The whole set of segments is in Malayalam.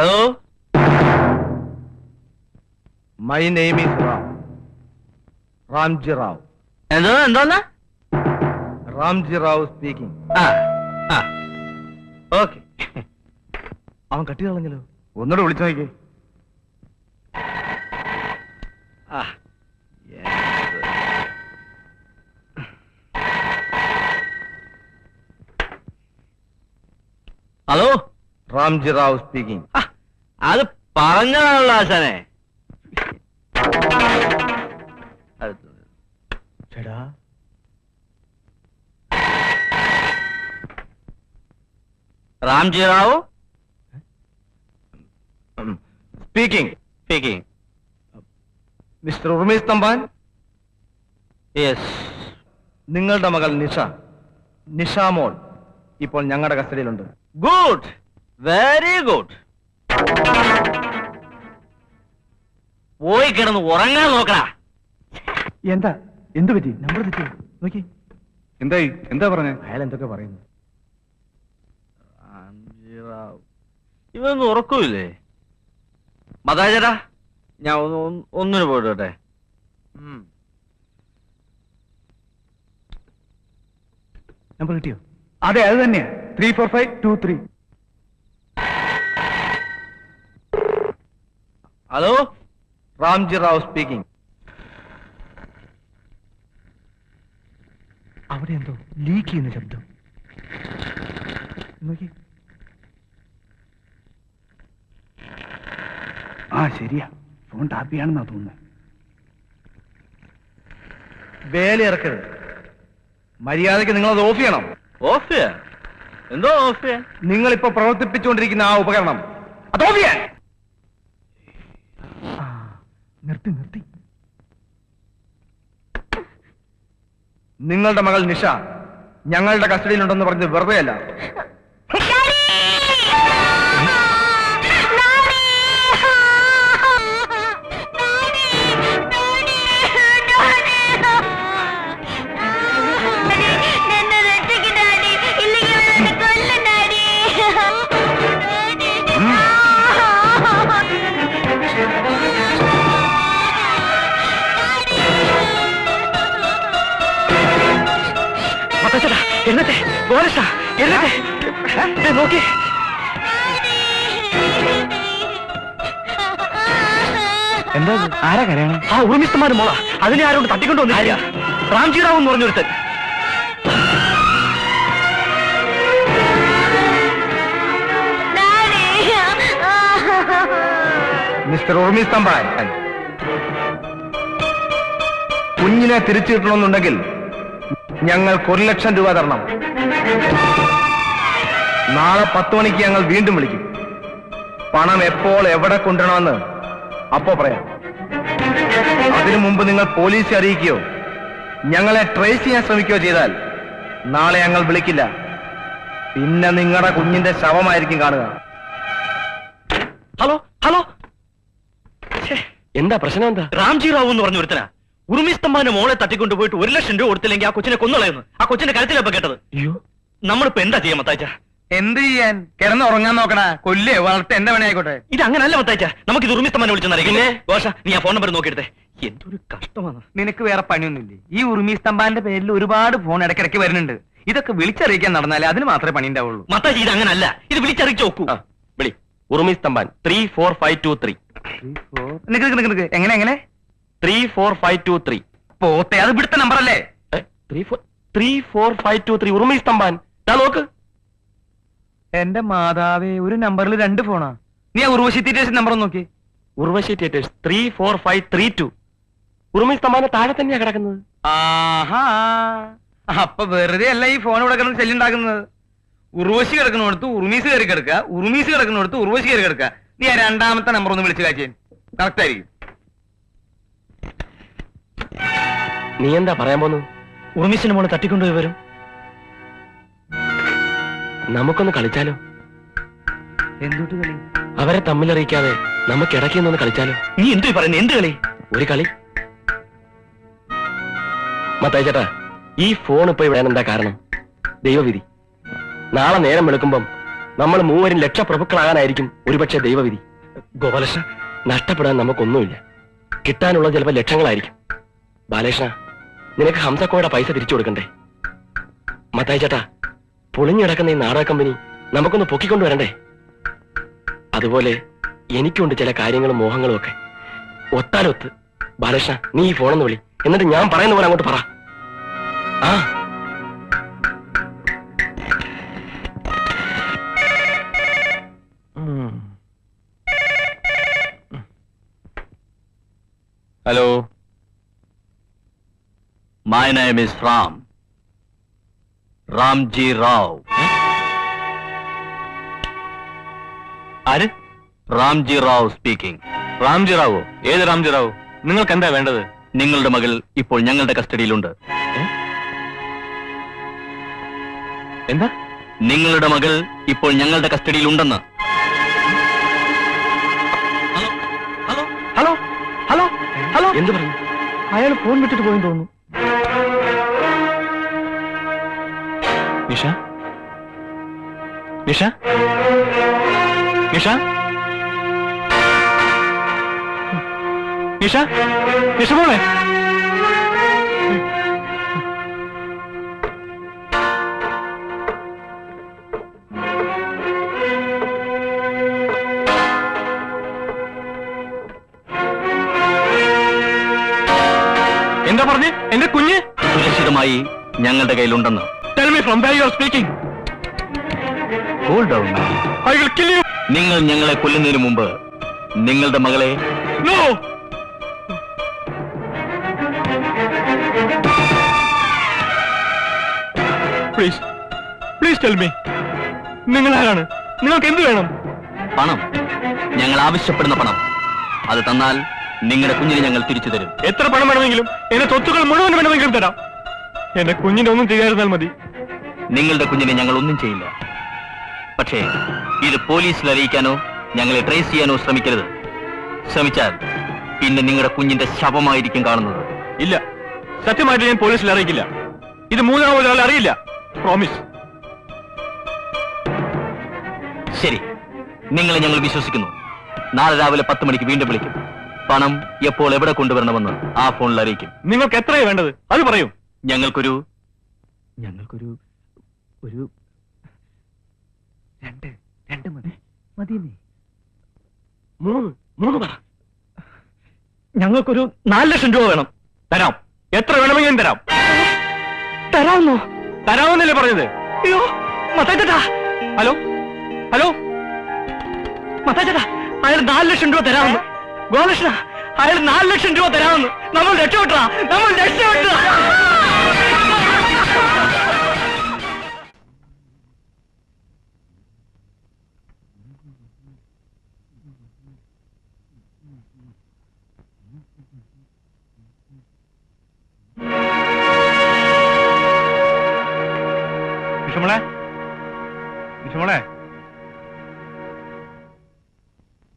Hello my name is Ram Ramji Rao എന്തോ എന്തോന്നാ? റാംജി റാവു സ്പീക്കിംഗ് ഓക്കെ അവൻ കട്ടി കളഞ്ഞല്ലോ. ഒന്നുകൂടെ വിളിച്ചു നോക്കി ഹലോ റാംജി റാവു സ്പീക്കിംഗ് അത് പറഞ്ഞതാണല്ലോ ആശാനെ. ചേടാ Ramji Rao? Speaking speaking. Mister Urmees Thampan? Yes. നിങ്ങളുടെ മകൾ നിഷ നിഷാമോൾ ഇപ്പോൾ ഞങ്ങളുടെ കസ്റ്റഡിയിലുണ്ട്. Good very good. പോയി കിടന്ന് ഉറങ്ങാൻ നോക്കടാ. എന്താ? എന്ത് പറ്റി? നമ്പർ തെറ്റി നോക്കി. എന്തായി? എന്താ പറഞ്ഞേ? അയാൾ എന്തൊക്കെ പറയുന്നു? ഇവനൊന്നും ഉറക്കൂല്ലേ? മതാചരാ ഞാൻ ഒന്നിനു ഒന്ന് ഒന്നിന് പോയിട്ടെ നമ്പർ കിട്ടിയോ? അതെ അത് തന്നെയാ. Three four five two three. Hello Ramji Rao speaking അവിടെ എന്തോ ലീക്ക് ചെയ്യുന്ന ശബ്ദം. നോക്കി. ആ ശരിയാ. ഫോൺ ടാപ്പിയാണെന്നാ തോന്നുന്നത് തോന്നുന്നത് വേലയിറക്കരുത് മര്യാദയ്ക്ക് നിങ്ങൾ അത് ഓഫ് ചെയ്യണം. ഓഫ് ചെയ്യാ എന്തോ ഓഫ് ചെയ്യാൻ? നിങ്ങൾ ഇപ്പൊ പ്രവർത്തിപ്പിച്ചുകൊണ്ടിരിക്കുന്ന ആ ഉപകരണം. അത് ഓഫ് ചെയ്യാൻ! നിർത്തി നിർത്തി. നിങ്ങളുടെ മകൾ നിഷ ഞങ്ങളുടെ കസ്റ്റഡിയിലുണ്ടെന്ന് പറഞ്ഞത് വെറുതെ നോക്കി. എന്താ ആരാ കരയാണ്? ആ ഉറുമിസ്തമാര് മോള. അതിനെ ആരോട് തട്ടിക്കൊണ്ട് വന്നില്ല റാംജി റാവു എന്ന് പറഞ്ഞൊരുത്തൻ. മിസ്റ്റർ ഉർമിസ് തമ്പാൻ കുഞ്ഞിനെ തിരിച്ചു കിട്ടണമെന്നുണ്ടെങ്കിൽ ഞങ്ങൾക്ക് ഒരു ലക്ഷം രൂപ തരണം. നാളെ പത്ത് മണിക്ക് ഞങ്ങൾ വീണ്ടും വിളിക്കും. പണം എപ്പോൾ എവിടെ കൊണ്ടുവരണമെന്ന് അപ്പോ പറയാം. അതിനു മുമ്പ് നിങ്ങൾ പോലീസ് അറിയിക്കുകയോ ഞങ്ങളെ ട്രേസ് ചെയ്യാൻ ശ്രമിക്കുകയോ ചെയ്താൽ നാളെ ഞങ്ങൾ വിളിക്കില്ല. പിന്നെ നിങ്ങളുടെ കുഞ്ഞിന്റെ ശവമായിരിക്കും കാണുക. Hello hello. എന്താ പ്രശ്നം എന്താ? റാംജി റാവു എന്ന് പറഞ്ഞ ഒരുത്തനാ. ഉറുമിസ്തമ്പാന്റെ മോളെ തട്ടിക്കൊണ്ട് പോയിട്ട് ഒരു ലക്ഷം രൂപ കൊടുത്തില്ലെങ്കിൽ ആ കൊച്ചിനെ കൊന്നുകളയുന്നു ആ കൊച്ചിന്റെ കരുത്തിലപ്പ കേട്ടത്? അയ്യോ. നമ്മളിപ്പോ എന്താ ചെയ്യാൻ മത്താച്ച എന്ത് ചെയ്യാൻ? കിടന്ന് ഉറങ്ങാൻ നോക്കണ കൊല്ലേ വളർത്തെ എന്റെ പണിയായിക്കോട്ടെ ഇത് അങ്ങനല്ല മത്താച്ച നമുക്ക് ഇത് ഉറുമിസ്തംഭാനെ വിളിച്ചെന്നറിയില്ലേ ദോഷ നീ ആ ഫോൺ നമ്പർ നോക്കിയെടുത്തേ. എന്തൊരു കഷ്ടമാണ്. നിനക്ക് വേറെ പണിയൊന്നുമില്ലേ? ഈ ഉറുമി സ്തംഭാന്റെ പേരിൽ ഒരുപാട് ഫോൺ ഇടയ്ക്കിടയ്ക്ക് വരുന്നുണ്ട്. ഇതൊക്കെ വിളിച്ചറിയിക്കാൻ നടന്നാലേ അതിന് മാത്രമേ പണി ഉണ്ടാവുള്ളൂ. മത്താച്ചി ഇത് അങ്ങനല്ല ഇത് വിളിച്ചറിയിച്ചു നോക്കൂ. വിളി. ഉറുമി സ്തംഭാൻ three four five two three. എങ്ങനെ എങ്ങനെ? Three four five two three പോത്തെ അത് ഇവിടുത്തെ നമ്പർ അല്ലേ three four three four five two three ഉറുമി സ്തംഭാൻ. ഞാൻ നോക്ക്. എന്റെ മാതാവേ ഒരു നമ്പറിൽ രണ്ട് ഫോണാ. നീ ആ ഉർവശി തീറ്റേഴ്സ് നമ്പർ നോക്കി Urvashi theatres three four five three two ഉറുമി സ്തംഭാന താഴെ തന്നെയാ കിടക്കുന്നത്. ആഹാ അപ്പൊ വെറുതെ അല്ല ഈ ഫോൺ ഇവിടെ കിടന്ന് ചെല്ലുണ്ടാക്കുന്നത് ഉർവശി കിടക്കുന്നിടത്ത് ഉറുമീസ് കയറി കിടക്കുക ഉറുമീസ് കിടക്കുന്നിടത്ത് ഉർവശി കയറി കിടക്കുക. നീ ആ രണ്ടാമത്തെ നമ്പർ ഒന്ന് വിളിച്ചു കാച്ചേൻ കറക്റ്റ് ആയിരിക്കും. നീ എന്താ പറയാൻ പോന്നു? ഉറുമിസിന്റെ മോളെ തട്ടിക്കൊണ്ടുപോയി വരും. നമുക്കൊന്ന് കളിച്ചാലോ? എന്തുട്ട് കളി? അവരെ തമ്മിലറിയിക്കാതെ നമുക്ക് ഇടയ്ക്ക് നിന്ന് കളിച്ചാലോ? നീ എന്തു പറയുന്നു? എന്ത് കളി? ഒരു കളി. മത്തായി ചേട്ടാ ഈ ഫോൺ ഇപ്പൊ ഇവിടെ എന്താ കാരണം? ദൈവവിധി. നാളെ നേരം വെളുക്കുമ്പം നമ്മൾ മൂവരും ലക്ഷപ്രഭുക്കളാകാനായിരിക്കും ഒരുപക്ഷെ ദൈവവിധി. ഗോപാലകൃഷ്ണ. നഷ്ടപ്പെടാൻ നമുക്കൊന്നുമില്ല. കിട്ടാനുള്ള ചിലപ്പോൾ ലക്ഷങ്ങളായിരിക്കും. ബാലകൃഷ്ണ നിനക്ക് ഹംസക്കോയുടെ പൈസ തിരിച്ചു കൊടുക്കണ്ടേ? മത്തായി ചേട്ടാ പൊളിഞ്ഞു കിടക്കുന്ന ഈ നാടക കമ്പനി നമുക്കൊന്ന് പൊക്കിക്കൊണ്ടുവരണ്ടേ അതുപോലെ എനിക്കുണ്ട് ചില കാര്യങ്ങളും മോഹങ്ങളും ഒക്കെ. ഒത്താലൊത്ത്. ബാലകൃഷ്ണ നീ ഈ ഫോണെന്ന് വിളി. എന്നിട്ട് ഞാൻ പറയുന്ന പോലെ അങ്ങോട്ട് പറ. ആ. Hello. My name is Ram Ramji Rao ആര്? റാംജി റാവ് സ്പീക്കിംഗ് റാംജി റാവോ ഏത് റാംജി റാവു നിങ്ങൾക്ക് എന്താ വേണ്ടത്? നിങ്ങളുടെ മകൾ ഇപ്പോൾ ഞങ്ങളുടെ കസ്റ്റഡിയിലുണ്ട്. എന്താ? നിങ്ങളുടെ മകൾ ഇപ്പോൾ ഞങ്ങളുടെ കസ്റ്റഡിയിലുണ്ടെന്ന്. ഹലോ? ഹലോ? ഹലോ? ഹലോ? എന്ത് പറഞ്ഞു അയാൾ ഫോൺ വിട്ടിട്ട് പോയെന്ന് തോന്നുന്നു. നിഷ? നിഷ? നിഷ? നിഷ? നിഷ മോളെ? എന്താ പറഞ്ഞ്? എന്റെ കുഞ്ഞ്? സുരക്ഷിതമായി ഞങ്ങളുടെ കയ്യിലുണ്ടെന്ന്. Tell from where you are speaking. Hold down I will kill you. നിങ്ങൾ ഞങ്ങളെ കൊല്ലുന്നതിന് മുമ്പ് നിങ്ങളുടെ മകളെ no please please tell me നിങ്ങൾ ആരാണ്? നിങ്ങൾക്ക് എന്ത് വേണം? പണം. ഞങ്ങൾ ആവശ്യപ്പെടുന്ന പണം. അത് തന്നാൽ നിങ്ങളുടെ കുഞ്ഞിനെ ഞങ്ങൾ തിരിച്ചു തരും. എത്ര പണം വേണമെങ്കിലും എന്റെ സ്വത്തുക്കൾ മുഴുവൻ വേണമെങ്കിലും തരാം. എന്റെ കുഞ്ഞിന്റെ ഒന്നും ചെയ്യാതിരുന്നാൽ മതി. നിങ്ങളുടെ കുഞ്ഞിനെ ഞങ്ങൾ ഒന്നും ചെയ്യില്ല. പക്ഷേ ഇത് പോലീസിൽ അറിയിക്കാനോ ഞങ്ങളെ ട്രേസ് ചെയ്യാനോ ശ്രമിക്കരുത്. ശ്രമിച്ചാൽ പിന്നെ നിങ്ങളുടെ കുഞ്ഞിന്റെ ശവമായിരിക്കും കാണുന്നത്. ഇല്ല. സത്യമായിട്ട് ഞാൻ പോലീസിൽ അറിയിക്കില്ല. ഇത് മൂന്നാം ഒരാൾ അറിയില്ല. പ്രോമിസ് ശരി. നിങ്ങളെ ഞങ്ങൾ വിശ്വസിക്കുന്നു. നാളെ രാവിലെ പത്ത് മണിക്ക് വീണ്ടും വിളിക്കും. പണം എപ്പോൾ എവിടെ കൊണ്ടുവരണമെന്ന് ആ ഫോണിൽ അറിയിക്കും. നിങ്ങൾക്ക് എത്രയാണ് വേണ്ടത്? അത് പറയൂ. ഞങ്ങൾക്കൊരു ഞങ്ങൾക്കൊരു ഒരു രണ്ട് രണ്ട് മതി. മതിയെന്നേ. മൂന്ന് മൂന്ന് പറ. ഞങ്ങൾക്കൊരു നാല് ലക്ഷം രൂപ വേണം. തരാം. എത്ര വേണമെങ്കിലും തരാം. തരാമെന്നോ തരാമെന്നല്ലേ പറഞ്ഞത്? അയ്യോ മത്താച്ചേട്ടാ ഹലോ? ഹലോ? മത്താച്ചേട്ടാ അയാൾ നാല് ലക്ഷം രൂപ തരാമെന്ന്. ഗോകൃഷ്ണ അയാൾ നാല് ലക്ഷം രൂപ തരാമെന്ന്. നമ്മൾ രക്ഷപ്പെട്ടാ നമ്മൾ രക്ഷപ്പെട്ടാ. വിഷമളെ വിഷമളെ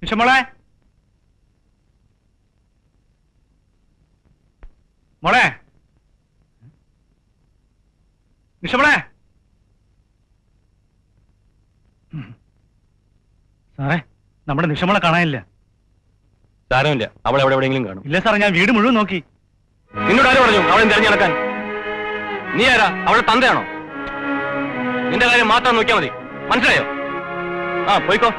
വിഷമളെ മോളെ? വിഷമളെ സാറേ നമ്മുടെ നിഷമളെ കാണാനില്ല. സാരമില്ല. അവൾ എവിടെ എവിടെയെങ്കിലും കാണും. ഇല്ല സാറേ ഞാൻ വീട് മുഴുവൻ നോക്കി. നിന്നോട് ആര് പറഞ്ഞു? അവളെ തിരഞ്ഞെടുക്കാൻ. നീ ആരാ? അവളുടെ തന്തയാണോ? നിന്റെ കാര്യം മാത്രം നോക്കിയാൽ മതി. മനസ്സിലായോ? ആ പോയിക്കോ.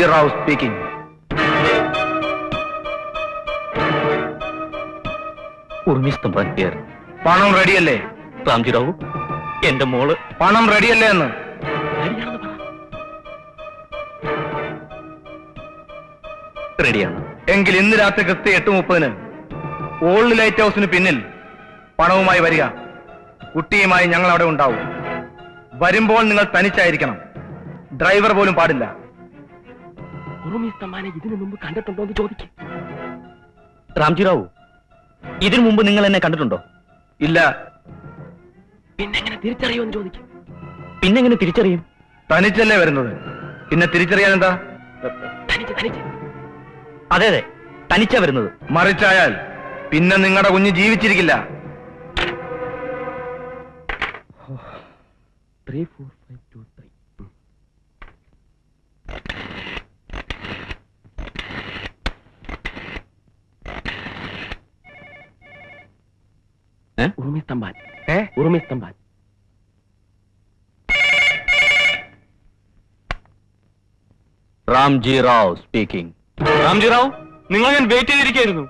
റാംജി റാവ് സ്പീക്കിംഗ് ഉർമിസ്തംഭാൻ പേർ പണം റെഡിയല്ലേ റാംജി റാവു എന്റെ മോൾ. പണം റെഡിയല്ലേ എന്ന്? റെഡിയാണ് എങ്കിൽ ഇന്ന് രാത്രി കൃത്യം എട്ട് മുപ്പതിന് ഓൾഡ് ലൈറ്റ് ഹൗസിന് പിന്നിൽ പണവുമായി വരിക. കുട്ടിയുമായി ഞങ്ങൾ അവിടെ ഉണ്ടാവും. വരുമ്പോൾ നിങ്ങൾ തനിച്ചായിരിക്കണം. ഡ്രൈവർ പോലും പാടില്ല. ഉറുമീസ് ഇതിനു മുമ്പ് കണ്ടിട്ടുണ്ടോ എന്ന് ചോദിക്കും. രാംജി റാവു ഇതിനു മുമ്പ് നിങ്ങൾ എന്നെ കണ്ടിട്ടുണ്ടോ? ഇല്ല. പിന്നെ എങ്ങനെ തിരിച്ചറിയുമെന്ന് ചോദിക്കും. പിന്നെങ്ങനെ തിരിച്ചറിയും? തനിച്ചല്ലേ വരുന്നത്. പിന്നെ തിരിച്ചറിയാൻ എന്താ? തനിച്ച് തനിച്ച്. അതെ അതെ. തനിച്ചാ വരുന്നത്. മറിച്ചായാൽ പിന്നെ നിങ്ങളുടെ കുഞ്ഞ് ജീവിച്ചിരിക്കില്ല. Three four five two three ഏ? ഉറുമീസ് തമ്പാൻ ഏ? ഉറുമീസ് തമ്പാൻ റാംജി റാവ് സ്പീക്കിംഗ്. റാംജി റാവു നിങ്ങൾ ഞാൻ വെയിറ്റ് ചെയ്തിരിക്കുന്നു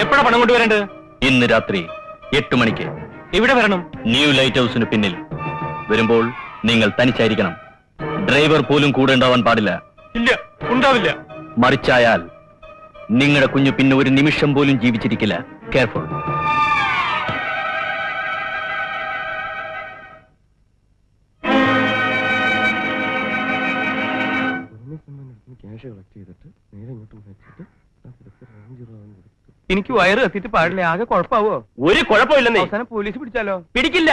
എപ്പോഴാ പണം കൊണ്ടുവരേണ്ടത്? ഇന്ന് രാത്രി എട്ട് മണിക്ക്. ഇവിടെ വരണം? ന്യൂ ലൈറ്റ് ഹൗസിന് പിന്നിൽ. വരുമ്പോൾ നിങ്ങൾ തനിച്ചായിരിക്കണം. ഡ്രൈവർ പോലും കൂടെ ഉണ്ടാവാൻ പാടില്ല. ഇല്ല ഉണ്ടാവില്ല. മറിച്ചായാൽ നിങ്ങളുടെ കുഞ്ഞു പിന്നെ ഒരു നിമിഷം പോലും ജീവിച്ചിരിക്കില്ല. കെയർഫുൾ എനിക്ക് വയറ് കത്തിട്ട് പാടില്ല. ആകെ കുഴപ്പാവോ? ഒരു കുഴപ്പമില്ലെന്നേ. അവസാനം പോലീസ് പിടിച്ചാലോ? പിടിക്കില്ല.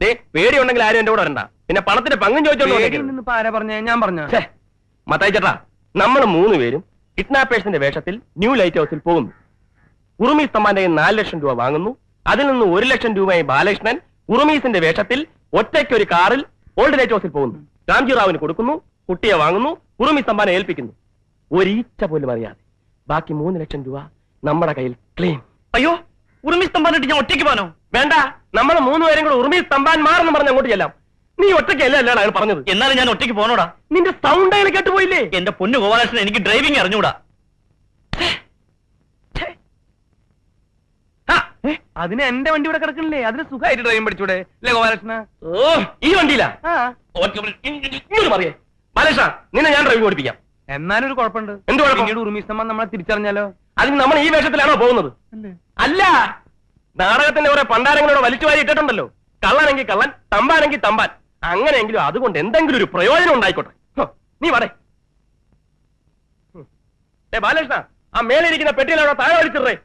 ദേ പേടിയുണ്ടെങ്കിൽ ആരും എന്റെ കൂടെ വരണ്ട. പിന്നെ പണത്തിന്റെ പങ്കും ചോദിച്ചോണ്ട്. ആരാ പറഞ്ഞ? ഞാൻ പറഞ്ഞ? മത്തായി ചേട്ടാ നമ്മൾ മൂന്ന് പേരും കിഡ്നാപ്പേഴ്സിന്റെ വേഷത്തിൽ ന്യൂ ലൈറ്റ് ഹൗസിൽ പോകുന്നു. ഉറുമീസ് തമ്മാന്റെ നാല് ലക്ഷം രൂപ വാങ്ങുന്നു. അതിൽ നിന്ന് ഒരു ലക്ഷം രൂപയായി ബാലകൃഷ്ണൻ ഉറുമീസിന്റെ വേഷത്തിൽ ഒറ്റയ്ക്ക് ഒരു കാറിൽ ഓൾഡ് ലൈറ്റ് ഹൗസിൽ പോകുന്നു. രാംജി റാവിന് കൊടുക്കുന്നു കുട്ടിയെ വാങ്ങുന്നു ഉറുമീസ് തമ്പാനെ ഏൽപ്പിക്കുന്നു. ഒരീച്ച പോലും അറിയാതെ. ബാക്കി മൂന്ന് ലക്ഷം രൂപ നമ്മുടെ കയ്യിൽ ക്ലീൻ അയ്യോ ഉറുമി സ്തംഭാനിട്ട് ഞാൻ ഒറ്റയ്ക്ക് പോനോ വേണ്ട നമ്മൾ മൂന്ന് പേരും കൂടെ ഉറുമി സ്തംഭാന്മാരെന്ന് പറഞ്ഞ പറഞ്ഞ് അങ്ങോട്ട് ചെല്ലാം. നീ ഒറ്റയ്ക്കല്ല അല്ലാണ് അയാൾ പറഞ്ഞത്? എന്നാലും ഞാൻ ഒറ്റയ്ക്ക് പോകണോടാ നിന്റെ സൗണ്ട് അയാൾ കേട്ടുപോയില്ലേ? എന്റെ പൊന്നു ഗോപാലകൃഷ്ണൻ എനിക്ക് ഡ്രൈവിംഗ് അറിഞ്ഞൂടാ. അതിന് എന്റെ വണ്ടി ഇവിടെ കിടക്കണില്ലേ? അതിന് സുഖമായിട്ട് ഡ്രൈവിംഗ് പഠിച്ചൂടെ അല്ലേ ഗോപാലകൃഷ്ണ? ഓ. ഈ വണ്ടിയിലാ? ആ. ഇങ്ങോട്ട് പറയേ. ബാലകൃഷ്ണ നിന്നെ ഞാൻ ഡ്രൈവിംഗ് ഓടിപ്പിക്കാം. എന്നാലും ഒരു കുഴപ്പമുണ്ട്. എന്ത് കുഴപ്പം? പിന്നീട് ഉറുമീസ്തമ്മ നമ്മളെ തിരിച്ചറിഞ്ഞാലോ? അതിന് നമ്മൾ ഈ വേഷത്തിലാണോ പോകുന്നത്? അല്ല? നാടകത്തിന്റെ കുറെ പണ്ടാരങ്ങളോട് വലിച്ചു വാരി ഇട്ടിട്ടുണ്ടല്ലോ. കള്ളാണെങ്കിൽ കള്ളൻ തമ്പാനെങ്കിൽ തമ്പാൻ. അങ്ങനെയെങ്കിലും അതുകൊണ്ട് എന്തെങ്കിലും ഒരു പ്രയോജനം ഉണ്ടായിക്കോട്ടെ. ഹോ, നീ വടേ. ബാലകൃഷ്ണ ആ മേലിരിക്കുന്ന പെട്ടിയിലാണോ താഴെ വലിച്ചിടേ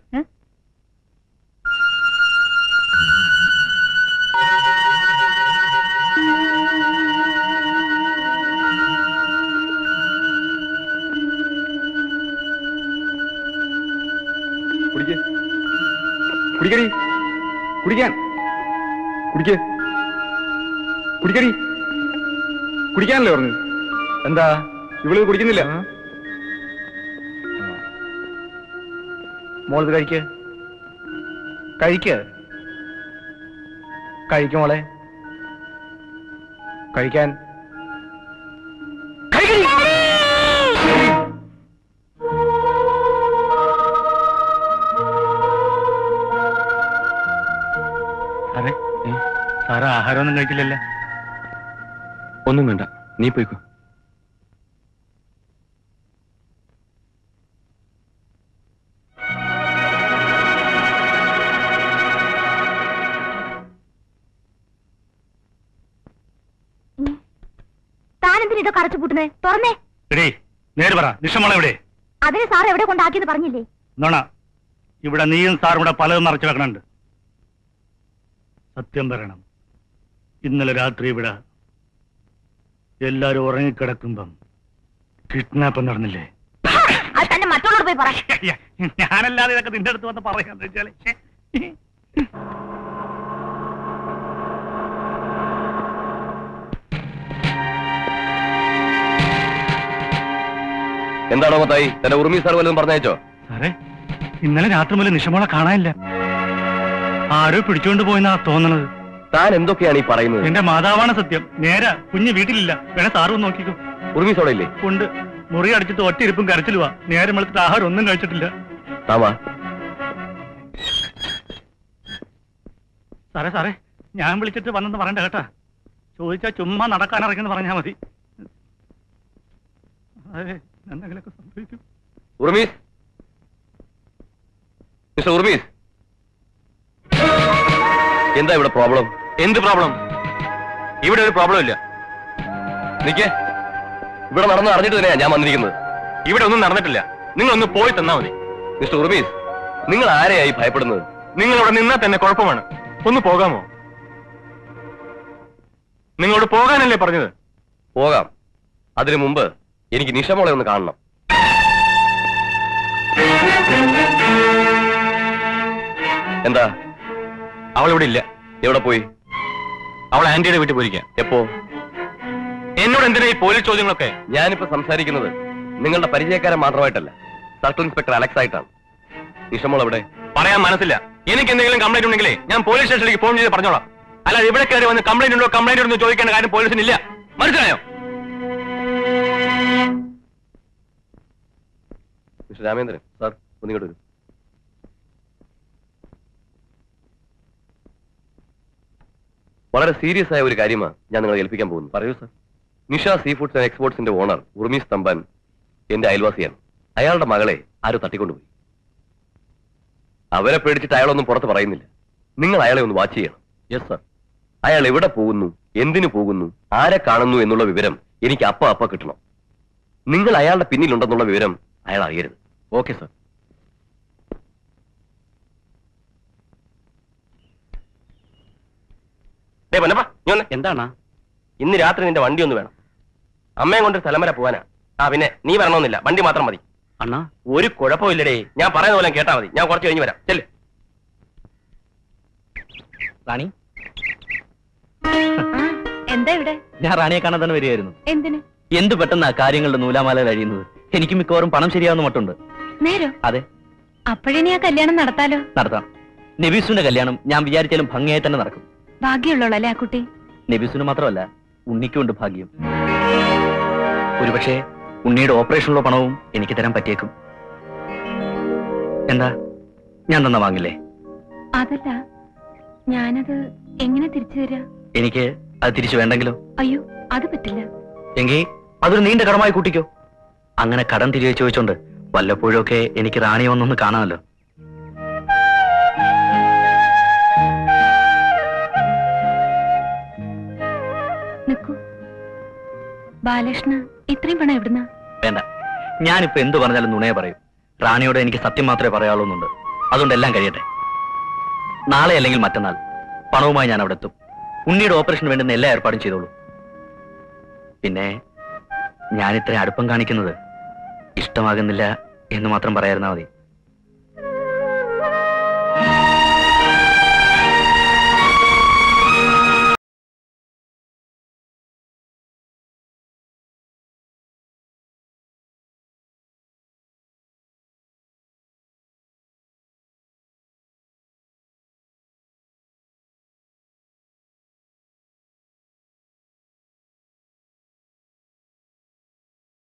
കുടിക്കടി. കുടിക്കാൻ. കുടിക്കേ. കുടിക്കടി. കുടിക്കാനല്ലേ പറഞ്ഞു എന്താ? ഇവൾ കുടിക്കുന്നില്ല. മോളത് കഴിക്ക്. കഴിക്ക്. കഴിക്കും മോളെ. കഴിക്കാൻ ആഹാരമൊന്നും കഴിക്കില്ലല്ലോ. ഒന്നും വേണ്ട. നീ പോയിക്കോ. താനെന്തിനാ ഇതൊക്കെ അടച്ചു പൂട്ടുന്നേ? തുറന്നേ. എടേ നേര് പറ. നിഷമോളെ എവിടെ? അതിന് സാർ എവിടെ കൊണ്ടാക്കിയെന്ന് പറഞ്ഞില്ലേ? നോണ ഇവിടെ നീയും സാറും കൂടെ പലതും മറച്ചു വെക്കണുണ്ട്. സത്യം പറയണം. ഇന്നലെ രാത്രി ഇവിടെ എല്ലാരും ഉറങ്ങിക്കിടക്കുമ്പം കിഡ്നാപ്പ് നടന്നില്ലേ? അത് തന്നെ മറ്റുള്ളവർ പോയി പറ. ഞാനല്ലാതെ ഇതൊക്കെ നിന്റെ അടുത്ത് വന്ന് പറയാന്ന് വെച്ചാൽ. എന്താണോ മത്തായി? തന്റെ ഉറുമി സാർ വല്ലതും പറഞ്ഞയച്ചോ? സാറേ ഇന്നലെ രാത്രി മുതൽ നിഷമോളെ കാണാനില്ല. ആരോ പിടിച്ചുകൊണ്ട് പോയെന്നാ തോന്നണത്. താൻ എന്തൊക്കെയാണ് ഈ പറയുന്നത്? എന്റെ മാതാവാണ് സത്യം. നേരെ കുഞ്ഞ് വീട്ടിലില്ല. വേണേ സാറും നോക്കിക്കും. ഉറുമി സോടെ ഉണ്ട്. മുറി അടിച്ചിട്ട് ഒറ്റ ഇരിപ്പും കരച്ചിലുവാ നേരെ വെളുത്തിട്ട് ആഹാരം ഒന്നും കഴിച്ചിട്ടില്ല. താമാ സാറേ സാറേ ഞാൻ വിളിച്ചിട്ട് വന്നെന്ന് പറയണ്ട കേട്ടാ. ചോദിച്ചാ ചുമ്മാ നടക്കാൻ ഇറങ്ങിയെന്ന് പറഞ്ഞാ മതി. അതെ എന്തെങ്കിലുമൊക്കെ സംഭവിക്കും. ഉറുമീസ് മിസ്റ്റർ ഉറുമീസ് എന്താ ഇവിടെ പ്രോബ്ലം എന്ത് പ്രോബ്ലം ഇവിടെ ഒരു പ്രോബ്ലം ഇല്ല. നിക്കേ. ഇവിടെ നടന്നു അറിഞ്ഞിട്ട് തന്നെയാ ഞാൻ വന്നിരിക്കുന്നത്. ഇവിടെ ഒന്നും നടന്നിട്ടില്ല. നിങ്ങൾ ഒന്ന് പോയി തന്നാ മതി. മിസ്റ്റർ ഉർമീസ് നിങ്ങൾ ആരെയായി ഭയപ്പെടുന്നത്? നിങ്ങൾ ഇവിടെ നിന്നാൽ തന്നെ കുഴപ്പമാണ്. ഒന്ന് പോകാമോ? നിങ്ങളോട് പോകാനല്ലേ പറഞ്ഞത്? പോകാം. അതിനു മുമ്പ് എനിക്ക് നിഷമോളെ ഒന്ന് കാണണം. എന്താ? അവൾ ഇവിടെ ഇല്ല. എവിടെ പോയി? അവൾ ആന്റിയുടെ വീട്ടിൽ പോയിരിക്കാം. എപ്പോ? എന്നോട് എന്തിനാ ഈ പോലീസ് ചോദ്യങ്ങളൊക്കെ? ഞാനിപ്പോ സംസാരിക്കുന്നത് നിങ്ങളുടെ പരിചയക്കാരൻ മാത്രമായിട്ടല്ല സർക്കിൾ ഇൻസ്പെക്ടർ അലക്സ് ആയിട്ടാണ്. നിഷമോൾ എവിടെ പറയാൻ മനസ്സില്ല. എനിക്ക് എന്തെങ്കിലും കംപ്ലൈന്റ് ഉണ്ടെങ്കിലേ ഞാൻ പോലീസ് സ്റ്റേഷനിലേക്ക് ഫോൺ ചെയ്ത് പറഞ്ഞോളാം. അല്ലാതെ ഇവിടെ കയറി വന്ന് കംപ്ലൈന്റ് ഉണ്ടോ കംപ്ലൈന്റ് ഉണ്ടോ ചോദിക്കേണ്ട കാര്യം പോലീസിന് ഇല്ല മനസ്സിലായോ? മിസ്റ്റർ രാമേന്ദ്രൻ സാർ ഒന്നിങ്ങോട്ട് വരൂ. വളരെ സീരിയസ് ആയ ഒരു കാര്യമാണ് ഞാൻ നിങ്ങളെ ഏൽപ്പിക്കാൻ പോകുന്നു പറയൂ sir. Nisha sea foods and എക്സ്പോർട്സിന്റെ owner Urmees Thampan എന്റെ അയൽവാസിയാണ്. അയാളുടെ മകളെ ആരോ തട്ടിക്കൊണ്ടുപോയി? അവരെ പേടിച്ചിട്ട് അയാളൊന്നും പുറത്ത് പറയുന്നില്ല. നിങ്ങൾ അയാളെ ഒന്ന് വാച്ച് ചെയ്യണം. യെസ് സർ അയാൾ എവിടെ പോകുന്നു എന്തിനു പോകുന്നു ആരെ കാണുന്നു എന്നുള്ള വിവരം എനിക്ക് അപ്പ അപ്പ കിട്ടണം. നിങ്ങൾ അയാളുടെ പിന്നിലുണ്ടെന്നുള്ള വിവരം അയാൾ അറിയരുത്. ഓക്കെ സാർ എന്താണ്? ഇന്ന് രാത്രി നിന്റെ വണ്ടി ഒന്ന് വേണം. അമ്മയും കൊണ്ട് സ്ഥലം വരെ പോവാനാ. ആ പിന്നെ നീ വരണമെന്നില്ല. വണ്ടി മാത്രം മതി. അണ്ണാ. ഒരു കുഴപ്പമില്ലടേ. ഞാൻ പറയുന്ന പോലെ കേട്ടാ മതി. ഞാൻ കുറച്ച് കഴിഞ്ഞ് വരാം. ചെല്ല്. റാണി? എന്താ ഇവിടെ? ഞാൻ റാണിയെ കാണാൻ തന്നെ വരികയായിരുന്നു. എന്തിന്? എന്ത് പെട്ടെന്നാ കാര്യങ്ങളുടെ നൂലാമാല കഴിയുന്നത്? എനിക്ക് മിക്കവാറും പണം ശരിയാവുന്ന മട്ടുണ്ട് നേരോ? അതെ. അപ്പോഴേ ആ കല്യാണം നടത്താലോ? നടത്താം. നബീസുവിന്റെ കല്യാണം ഞാൻ വിചാരിച്ചാലും ഭംഗിയായി തന്നെ നടക്കും. ഭാഗ്യമുള്ളോളല്ലേ ആ കുട്ടി? നെബിസിന് മാത്രമല്ല ഉണ്ണിക്കുണ്ട് ഭാഗ്യം. ഒരുപക്ഷെ ഉണ്ണിയുടെ ഓപ്പറേഷനുള്ള പണവും എനിക്ക് തരാൻ പറ്റിയേക്കും. എന്താ? ഞാൻ തന്ന വാങ്ങില്ലേ? അതല്ല ഞാനത് എങ്ങനെ തിരിച്ചു തരാ? എനിക്ക് അത് തിരിച്ചു വേണ്ടെങ്കിലോ? അയ്യോ അത് പറ്റില്ല. എങ്കിൽ അതൊരു നീണ്ട കടമായി കൂട്ടിക്കോ. അങ്ങനെ കടം തിരികെ ചോദിച്ചോണ്ട് വല്ലപ്പോഴും ഒക്കെ എനിക്ക് റാണിയെ ഒന്നൊന്ന് കാണാമല്ലോ. ബാലകൃഷ്ണ ഇത്രയും പണം എവിടുന്ന? വേണ്ട. ഞാനിപ്പോ എന്തു പറഞ്ഞാലും നുണയെ പറയും. റാണിയോട് എനിക്ക് സത്യം മാത്രമേ പറയാവുള്ളൂന്നുണ്ട്. അതുകൊണ്ട് എല്ലാം കഴിയട്ടെ. നാളെ അല്ലെങ്കിൽ മറ്റന്നാൾ പണവുമായി ഞാൻ അവിടെ എത്തും. ഉണ്ണിയുടെ ഓപ്പറേഷന് വേണ്ടുന്ന എല്ലാ ഏർപ്പാടും ചെയ്തോളൂ. പിന്നെ ഞാൻ ഇത്രയും അടുപ്പം കാണിക്കുന്നത് ഇഷ്ടമാകുന്നില്ല എന്ന് മാത്രം പറയായിരുന്നാ മതി.